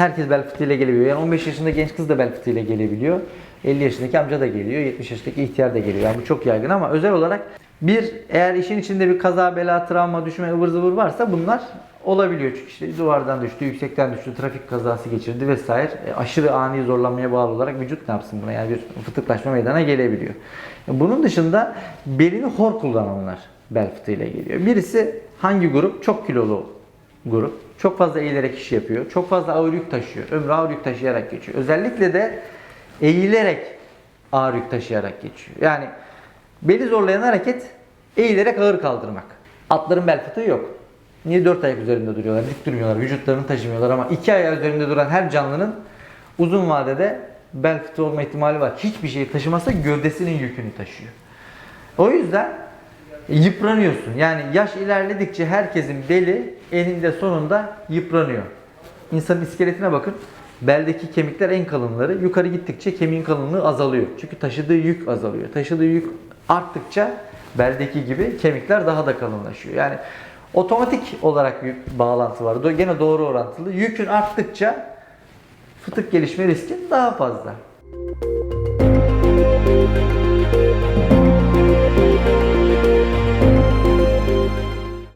Herkes bel fıtığıyla gelebiliyor. Yani 15 yaşında genç kız da bel fıtığıyla gelebiliyor. 50 yaşındaki amca da geliyor. 70 yaşındaki ihtiyar da geliyor. Yani bu çok yaygın ama özel olarak bir eğer işin içinde bir kaza, bela, travma, düşme, ıvır zıvır varsa bunlar olabiliyor. Çünkü işte duvardan düştü, yüksekten düştü, trafik kazası geçirdi vesaire. E, aşırı ani zorlanmaya bağlı olarak vücut ne yapsın buna? Yani bir fıtıklaşma meydana gelebiliyor. E, Bunun dışında belini hor kullananlar bel fıtığıyla geliyor. Birisi hangi grup? Çok kilolu grup. Çok fazla eğilerek iş yapıyor. Çok fazla ağır yük taşıyor. Ömrü ağır yük taşıyarak geçiyor. Özellikle de eğilerek ağır yük taşıyarak geçiyor. Yani beli zorlayan hareket eğilerek ağır kaldırmak. Atların bel fıtığı yok. Niye dört ayak üzerinde duruyorlar? Dik durmuyorlar. Vücutlarını taşımıyorlar ama iki ayağı üzerinde duran her canlının uzun vadede bel fıtığı olma ihtimali var. Hiçbir şeyi taşımasa gövdesinin yükünü taşıyor. O yüzden yıpranıyorsun. Yani yaş ilerledikçe herkesin beli eninde sonunda yıpranıyor. İnsanın iskeletine bakın. Beldeki kemikler en kalınları. Yukarı gittikçe kemiğin kalınlığı azalıyor. Çünkü taşıdığı yük azalıyor. Taşıdığı yük arttıkça beldeki gibi kemikler daha da kalınlaşıyor. Yani otomatik olarak bir bağlantı var. Gene doğru orantılı. Yükün arttıkça fıtık gelişme riski daha fazla.